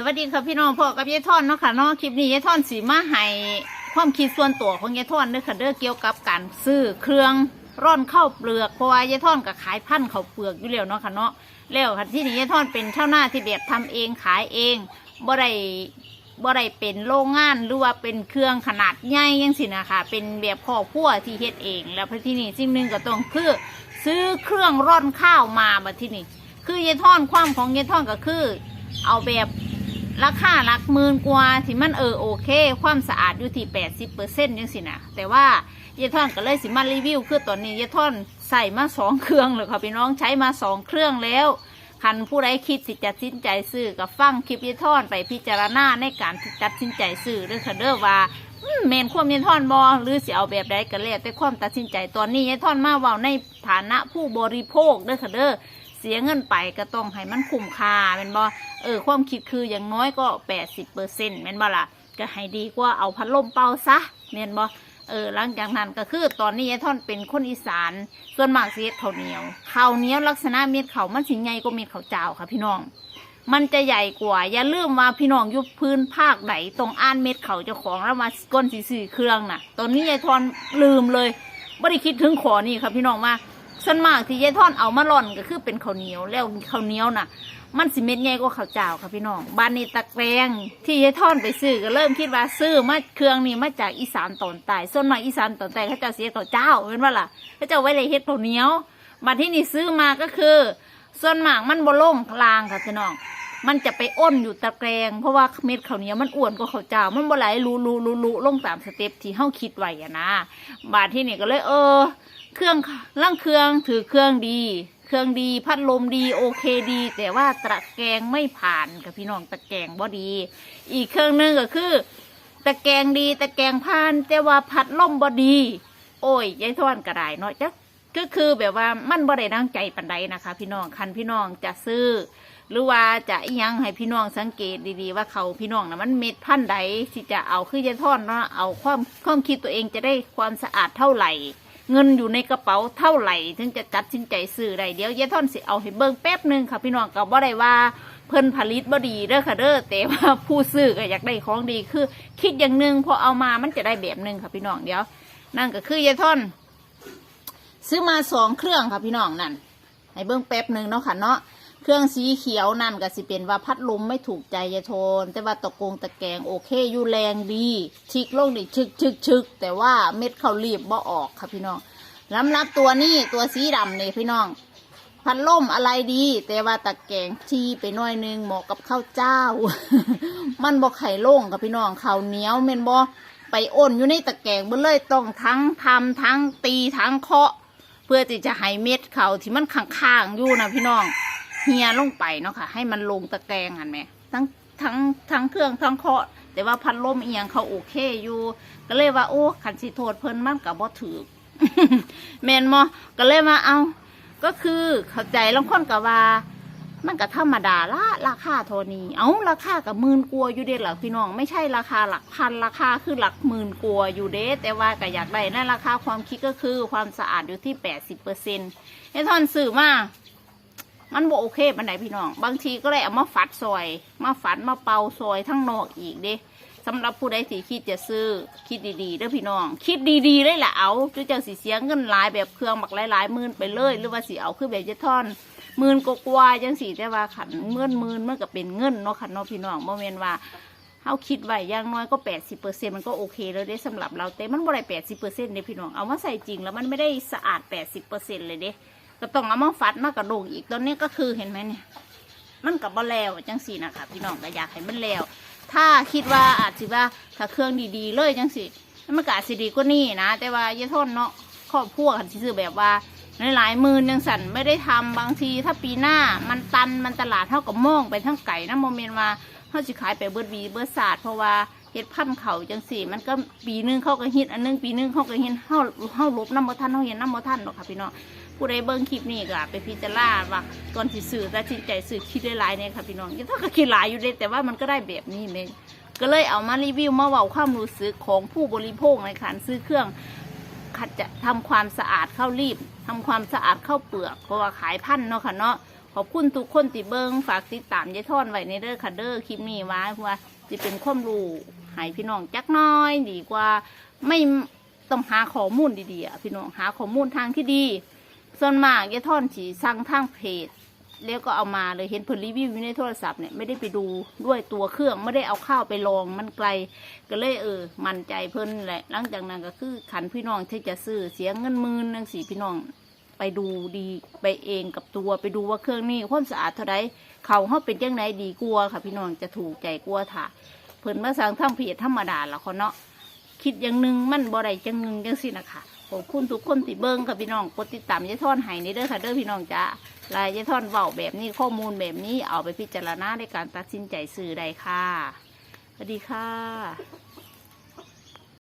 สวัสดีค่ะพี่น้องพ่อกับยายท่อนเนาะค่ะเนาะคลิปนี้ยายท่อนสีมาให้ความคิดส่วนตัวของยายท่อนเด้อค่ะเด้อเกี่ยวกับการซื้อเครื่องร่อนข้าวเปลือกเพราะว่ายายท่อนก็ขายพันธุ์ข้าวเปลือกอยู่แล้วเนาะค่ะเนาะแล้วค่ะที่นี่ยายท่อนเป็นชาวนาที่แบบทำเองขายเองบ่ได้บ่ได้เป็นโรงงานหรือว่าเป็นเครื่องขนาดใหญ่ยังสินะคะเป็นแบบพ่อพัวที่เฮ็ดเอง แล้วพที่นี่สิ่งหนึ่งก็ต้องคือซื้อเครื่องร่อนข้าวมาบัดที่นี่คือยายท่อนความของยายท่อนก็คือ เอาแบบ ราคาหลักหมื่นกว่าที่มันเออโอเค ความสะอาดอยู่ที่แปดสิบเปอร์เซ็นต์ยังสินะแต่ว่าเยท่อนก็เลยสิมารีวิวคือตอนนี้เยท่อนใส่มาสองเครื่องเลยค่ะพี่น้องใช้มาสองเครื่องแล้วคันผู้ใดคิดสิจะสินใจซื้อกับฟังคลิปเยท่อนไปพิจารณาในการตัดสินใจซื้อเด้องค่ะเด้อว่าเมนความเยท่อนบอหรือสิเอาแบบใดก็แล้วแต่ความตัดสินใจตอนนี้เยท่อนมาเว่าในฐานะผู้บริโภคเด้องค่ะเด้อ เสียเงินไปก็ต้องให้มันคุ้มค่าเป็นบอเออความคิดคืออย่างน้อยก็แปดสิบเปอร์เซ็นต์แม่นบ่ล่ะก็ให้ดีกว่าเอาพัดลมเป่าซะแม่นบ่เออหลังจากนั้นก็คือตอนนี้ยายท่อนเป็นคนอีสาน ส่วนมากสิเฮ็ดข้าวเหนียวข้าวเหนียวลักษณะเม็ดข้าวมันสิใหญ่กว่าเม็ดข้าวเจ้าค่ะพี่น้อง มันจะใหญ่กว่า อย่าลืมว่าพี่น้องอยุบพื้นภาคไหนตรงอ่านเม็ดเขาเจ้าของแล้วมาก้นสีสีเครื่องน่ะ ตอนนี้ยายทอนลืมเลยไม่ได้คิดถึงขอนี่ครับพี่น้องว่า ส่วนมากที่ยายทอนเอามาร่อนก็คือเป็นข้าวเหนียวแล้วข้าวเหนียวน่ะ มันสิเม็ดใหญ่กว่าข้าวเจ้าค่ะพี่น้องบ้านนี้ตะแกรงที่ยายท่อนไปซื้อก็เริ่มคิดว่าซื้อมาเครื่องนี้มาจากอีสานตอนใต้ส่วนมากอีสานตอนใต้เขาจ้าเสียข้าวเจ้าเป็นว่าล่ะเขาจ้าไว้เลยเฮ็ดข้าวเหนียวบัดที่นี่ซื้อมาก็คือ ส่วนมากมันบล่งกลางค่ะพี่น้องมันจะไปอ้นอยู่ตะแกรงเพราะว่าเม็ดข้าวเหนียวมันอ้วนกว่าข้าวเจ้า มันบ่ไหลรูรูรูรูลงตามสเต็ปที่เฮาคิดไว้อะนะบาดที่นี่ก็เลยเออ เครื่องร่างเครื่องถือเครื่องดี เครื่องดีพัดลมดีโอเคดี แต่ว่าตะแกรงไม่ผ่านกับพี่น้องตะแกรงบ่ดี อีกเครื่องหนึงก็คือ ตะแกรงดีตะแกรงผ่าน แต่ว่าพัดลมบ่ดี โอ้ยยายทอนก็ได้เนาะจักก็คือแบบว่ามันบ่ได้ดังใจปันใดนะคะ พี่น้องคันพี่น้องจะซื้อ หรือว่าจะยังให้พี่น้องสังเกตดีๆ ว่าเขาพี่น้องนะมันเม็ดพันใดที่จะเอาคือยายทอนเนาะเอาความความคิดตัวเองจะได้ความสะอาดเท่าไหร่ เงินอยู่ในกระเป๋าเท่าไหร่ ถึงจะตัดสินใจซื้อได้เดี๋ยวยายทอนสิเอาให้เบิ่งแป๊บหนึงค่ะพี่น้องก็บ่ได้ว่าเพิ่นผลิตบ่ดีเด้อค่ะเด้อแต่ว่าผู้ซื้อก็อยากได้ของดีคือ คิดอย่างหนึ่งพอเอามามันจะได้แบบหนึ่งค่ะพี่น้องเดี๋ยว นั่นก็คือยายทอน ซื้อมาสองเครื่องค่ะพี่น้องนั่นให้เบิ้งแป๊บหนึ่งเนาะค่ะเนาะ เครื่องสีเขียวนั่นก็สิเป็นว่าพัดลมไม่ถูกใจยายโทน แต่ว่าตะกงตะแกงโอเคอยู่แรงดีชิกลงดิชึกชึกชึกแต่ว่าเม็ดเขารีบบ่ออกค่ะพี่น้องลำรับตัวนี้ตัวสีดำนี่พี่น้อง พัดลมอะไรดี แต่ว่าตะแกงชีไปหน่อยหนึงเหมาะกับข้าวเจ้า มันบ่ไข่โล่งกับพี่น้องข้าวเหนียวเมนบ่ไปอ้นอยู่ในตะแกงเบ่เลยต้องทั้งทำทั้งตีทั้งเคาะ เพื่อที่จะให้เม็ดเขาที่มันข้างๆอยู่นะพี่น้อง เฮียลงไปเนาะค่ะ ให้มันลงตะแกรงหันไหมทั้งทั้งทั้งเครื่องทั้งเคาะ แต่ว่าพัดลมเอียงเขาโอเคอยู่ ก็เลยว่าโอ้ขันสิโทษเพิ่นมันกับบ่ถือแมนมอก็เลยมาเอา ก็คือเข้าใจลงคนกับว่า มันก็ธรรมดาละราคาโทนี้เอาราคากับหมื่นกลัวาอยู่เด้หลักพี่น้อง ไม่ใช่ราคาหลักพันราคาคือหลักหมื่นกลัวาอยู่เด้แต่ว่าก็อยากได้นั่นราคาความคิดก็คือความสะอาดอยู่ที่แปดสิบเปอร์เซ็นต์ไอ้ทอนสื่อมา มันบ่โอเคปันไหนพี่น้อง บางทีก็เลยเอามาฝัดซอย มาฝัดมาเป่าซอยทั้งนอกอีกเด้สำหรับผู้ใดที่คิดจะซื้อคิดดีๆเด้อพี่น้อง คิดดีๆเลยล่ะเอาจะจะสิเสียงเงินหลายแบบเครื่องบักหลายๆมื่นไปเลย หรือว่าสิเอาคือแบบเจท่อนมื่นกว่าๆจังสีแต่ว่าขันเมื่นมื่นเมันก็เป็นเงินเนาะขันเนาะพี่น้องบ่แม่นว่าเฮาคิดไว้อย่างน้อยก็แปดสิบเปอร์เซ็นมันก็โอเคแล้วเด้สำหรับเราแต่มันบ่ได้แปดสิบเปอร์เซ็นต์เด้พี่น้องเอามาใส่จริงแล้วมันไม่ได้สะอาดแปดสิบเปอร์เซ็นต์เลยเด้ ก็ต้องเอามาฟัดมากระดงอีกตอนนี้ก็คือเห็นไหมเนี่ย มันกับบะแล้วจังสีนะคะพี่น้องก็อยากให้มันแล้ว ถ้าคิดว่าอาจจะว่าถ้าเครื่องดีๆ เลยจังสิมันก็อาจสิดีกว่านี้นะ แต่ว่าอย่าทนเนาะครอบครัวกันสิซื้อแบบว่าหลายๆมื่นยังสั่นไม่ได้ทำบางทีถ้าปีหน้ามันตันมันตลาดเท่ากับมองไปทั้งไก่นะโมเมนต์ว่าเขาสิขายไปเบิดวีเบิดศาสตร์เพราะว่า เฮ็ดพันเขาจังสี่ มันก็ปีหนึงเขาก็ฮิตอันหนึงปีหนึงเขาก็ฮิตเฮาเฮาลบน้ำบ่ทันเฮาเห็นน้ำบ่ทันหรอกค่ะพี่น้องผู้ใดเบิ่งคลิปนี้ก็ไปพิจารณาว่าก่อนสิซื้อตัดสินใจซื้อคิดได้หลายเนี่ยค่ะพี่น้องยังถ้าก็คิดหลายอยู่เด้แต่ว่ามันก็ได้แบบนี้เองก็เลยเอามารีวิวมาเว้าความรู้สึกของผู้บริโภคในการซื้อเครื่องขัดจะทำความสะอาดเข้ารีบทำความสะอาดเข้าเปลือกเพราะว่าขายพันเนาะค่ะเนาะขอบคุณทุกคนติเบิงฝากติดตามยายท่อนไว้ในเด้อค่ะเด้อคลิปนี้ไว้เพราะว่า จะเป็นความรู้ให้พี่น้องจักน้อยดีกว่าไม่ต้องหาข้อมูลดีๆพี่น้องหาข้อมูลทางที่ดี ส่วนมากยายท่อนสีสั่งทางเพจแล้วก็เอามาเลยเห็นผลรีวิวอยู่ในโทรศัพท์เนี่ยไม่ได้ไปดูด้วยตัวเครื่องไม่ได้เอาข้าวไปลองมันไกล ก็เลยเออ มั่นใจเพิ่นแหละหลังจากนั้นก็คือขันพี่น้องที่จะซื้อเสียเงินหมื่นนังสีพี่น้อง ไปดูดีไปเองกับตัวไปดูว่าเครื่องนี้ความสะอาดเท่าไรเขาเขาเป็นยังไงดีกลัวค่ะพี่น้องจะถูกใจกลัวถ่าเพิ่นมาสั่งทางเพจธรรมดาละเขาเนาะคิดอย่างหนึ่งมันบ่ได้จังหนึ่งจังสินะคะขอบคุณทุกคนที่เบิ้งค่ะพี่น้องกดติดตามยายท่อนให้ในเด้อค่ะเด้อพี่น้องจ้าลายยายท่อนเว้าแบบนี้ข้อมูลแบบนี้เอาไปพิจารณาในการตัดสินใจซื้อได้ค่ะสวัสดีค่ะ